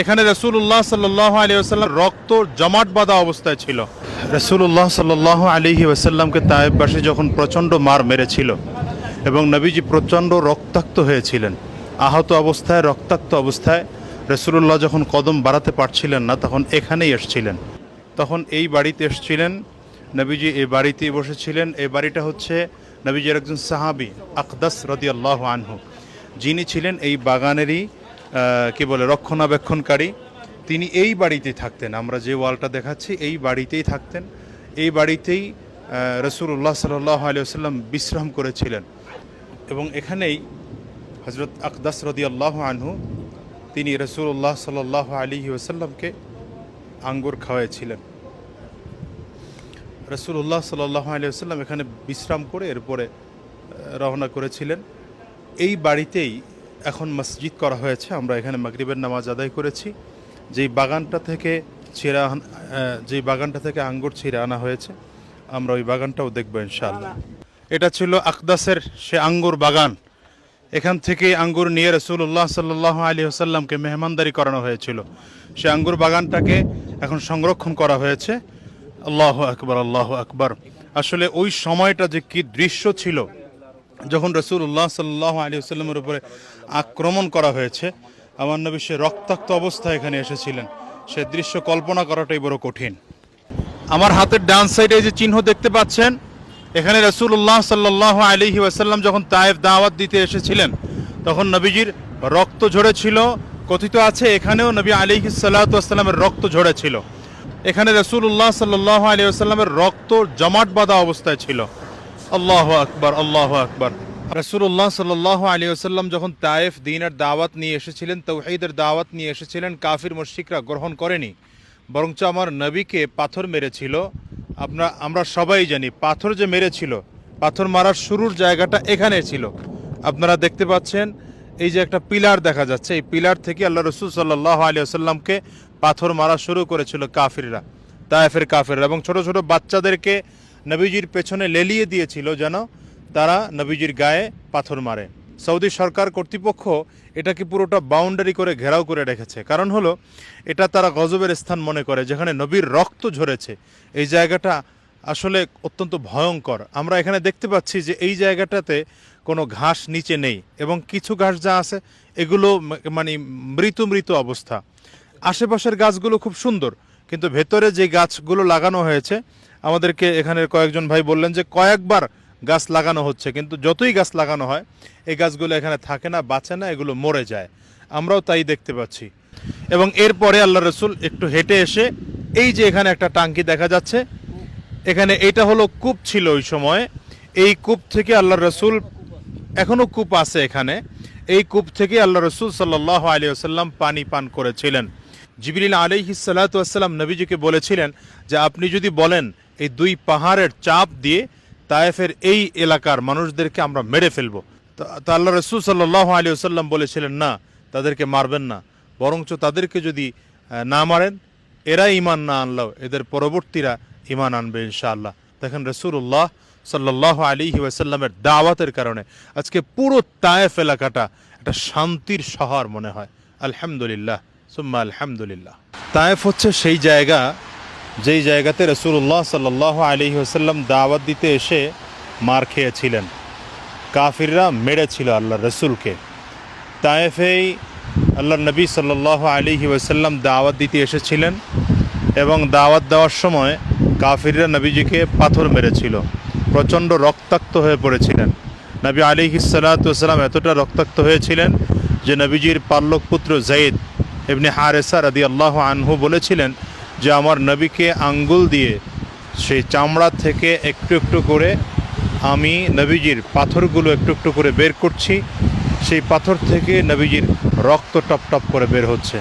এখানে রসুল্লাহ সাল্লাহ আলী আসাল্লাম রক্ত জমাট বাঁধা অবস্থায় ছিল। রসুল্লাহ সাল্লাহ আলিহি ওসাল্লামকে তায়েববাসী যখন প্রচণ্ড মার মেরেছিল এবং নবীজি প্রচণ্ড রক্তাক্ত হয়েছিলেন, আহত অবস্থায়, রক্তাক্ত অবস্থায় রসুল্লাহ যখন কদম বাড়াতে পারছিলেন না, তখন এখানেই এসছিলেন। তখন এই বাড়িতে এসছিলেন নবীজি, এই বাড়িতেই বসেছিলেন। এই বাড়িটা হচ্ছে নবীজির একজন সাহাবি, আকদাস রদি আল্লাহ আনহু। যিনি ছিলেন এই বাগানেরই কি বলে, রক্ষণাবেক্ষণকারী, তিনি এই বাড়িতেই থাকতেন। আমরা যে ওয়ালটা দেখাচ্ছি, এই বাড়িতেই থাকতেন। এই বাড়িতেই রসুল্লাহ সাল্লাহ আলিয়াল্লাম বিশ্রাম করেছিলেন। এবং এখানেই হজরত আকদাস রদি আল্লাহ আনহু, তিনি রসুল্লাহ সাল্লাহ আলী ওসাল্লামকে আঙ্গুর খাওয়াইছিলেন। রসুল্লাহ সাল্লাহ আলী আসাল্লাম এখানে বিশ্রাম করে এরপরে রওনা করেছিলেন। এই বাড়িতেই এখন মসজিদ করা হয়েছে, আমরা এখানে মাগরিবের নামাজ আদায় করেছি। যেই বাগানটা থেকে ছিঁড়া যেই বাগানটা থেকে আঙ্গুর ছিঁড়ে আনা হয়েছে, আমরা ওই বাগানটাও দেখব ইনশাআল্লাহ। এটা ছিল আকদাসের সে আঙ্গুর বাগান। এখান থেকে আঙ্গুর নিয়ে রসুল্লাহ সাল্লাহ আলী আসাল্লামকে মেহমানদারি করানো হয়েছিল। সে আঙ্গুর বাগানটাকে এখন সংরক্ষণ করা হয়েছে। আল্লাহ আকবর আল্লাহ আকবর। আসলে ওই সময়টা যে কি দৃশ্য ছিল যখন রসুল্লাহ সাল্লাহ আলী আসাল্লামের উপরে আক্রমণ করা হয়েছে, আমার নবী সে রক্তাক্ত অবস্থায় এখানে এসেছিলেন। সে দৃশ্য কল্পনা করাটাই বড় কঠিন। আমার হাতের ডান সাইডে যে চিহ্ন দেখতে পাচ্ছেন, এখানে রসুল্লাহ সাল্লাহ আলিহি ওয়াসাল্লাম যখন তায়েফ দাওয়াত দিতে এসেছিলেন, তখন নবীজির রক্ত ঝরেছিল কথিত আছে, এখানেও নবী আলিহি সাল্লাতামের রক্ত ঝরেছিল এখানে রসুল্লাহ সাল্লাহ আলী আসাল্লামের রক্ত জমাট বাঁধা অবস্থায় ছিল। আল্লাহ আকবর আল্লাহ আকবর। রসুল্লাহ সাল্লাহ আলী আসাল্লাম যখন তায়েফ, দিনের দাওয়াত নিয়ে এসেছিলেন, তৌহিদের দাওয়াত নিয়ে এসেছিলেন, কাফির মুশরিকরা গ্রহণ করেনি। বরঞ্চ আমার নবীকে পাথর মেরেছিল। আপনার আমরা সবাই জানি, পাথর যে মেরেছিল, পাথর মারার শুরুর জায়গাটা এখানে ছিল। আপনারা দেখতে পাচ্ছেন, এই যে একটা পিলার দেখা যাচ্ছে, এই পিলার থেকে আল্লাহ রসুল সাল্লাহ আলী আসাল্লামকে পাথর মারা শুরু করেছিল কাফিররা, তায়েফের কাফিররা এবং ছোট ছোট বাচ্চাদেরকে নবীজির পেছনে লেলিয়ে দিয়েছিল যেন তারা নবীজির গায়ে পাথর মারে। সৌদি সরকার কর্তৃপক্ষ এটাকে পুরোটা বাউন্ডারি করে ঘেরাও করে রেখেছে। কারণ হলো, এটা তারা গজবের স্থান মনে করে, যেখানে নবীর রক্ত ঝরেছে। এই জায়গাটা আসলে অত্যন্ত ভয়ঙ্কর। আমরা এখানে দেখতে পাচ্ছি যে এই জায়গাটাতে কোনো ঘাস নিচে নেই এবং কিছু ঘাস যা আছে, এগুলো মানে মৃত মৃত অবস্থা। আশেপাশের গাছগুলো খুব সুন্দর, কিন্তু ভেতরে যে গাছগুলো লাগানো হয়েছে আমাদেরকে এখানের কয়েকজন ভাই বললেন যে কয়েকবার গাছ লাগানো হচ্ছে, কিন্তু যতই গাছ লাগানো হয়, এই গাছগুলো এখানে থাকে না, বাঁচে না, এগুলো মরে যায়। আমরাও তাই দেখতে পাচ্ছি। এবং এরপরে আল্লাহ রসুল একটু হেঁটে এসে এই যে এখানে একটা টাঙ্কি দেখা যাচ্ছে, এখানে এটা হলো কূপ ছিল ওই সময়। এই কূপ থেকে আল্লাহ রসুল এখনও কূপ আছে এখানে। এই কূপ থেকে আল্লাহ রসুল সাল্লাহ আলী আসাল্লাম পানি পান করেছিলেন। জিবরিল আলিহি সাল্লাতাম নবীজিকে বলেছিলেন যে, আপনি যদি বলেন এই দুই পাহাড়ের চাপ দিয়ে তায়েফের এই এলাকার মানুষদেরকে আমরা মেরে ফেলব। তো- আল্লাহ রসুল সাল্লাহ আলী আসাল্লাম বলেছিলেন, না, তাদেরকে মারবেন না। বরঞ্চ তাদেরকে যদি না মারেন, এরা ইমান না আনলেও এদের পরবর্তীরা ইমান আনবে ইনশাআল্লাহ। দেখেন রসুল্লাহ সাল্লাহ আলী ওয়াসাল্লামের দাওয়াতের কারণে আজকে পুরো তায়েফ এলাকাটা একটা শান্তির শহর মনে হয়। আলহামদুলিল্লাহ, সুম্মা আলহামদুলিল্লাহ। তায়েফ হচ্ছে সেই জায়গা যেই জায়গাতে রসুল্লাহ সাল্লাহ আলিহি ওসাল্লাম দাওয়াত দিতে এসে মার খেয়েছিলেন। কাফিররা মেরেছিল আল্লাহ রসুলকে। তায়েফেই আল্লাহ নবী সাল্লাহ আলিহি ওসাল্লাম দাওয়াত দিতে এসেছিলেন এবং দাওয়াত দেওয়ার সময় কাফিররা নবীজিকে পাথর মেরেছিল, প্রচণ্ড রক্তাক্ত হয়ে পড়েছিলেন। নবী আলী সাল্লাতাম এতটা রক্তাক্ত হয়েছিলেন যে নবীজির পাল্লক পুত্র জাইদ এমনি হারেসা রাদি আল্লাহ আনহু বলেছিলেন যে আমার নবীকে আঙ্গুল দিয়ে সেই চামড়া থেকে একটু একটু করে আমি নবীজির পাথরগুলো একটু একটু করে বের করছি, সেই পাথর থেকে নবীজির রক্ত টপ টপ করে বের হচ্ছে।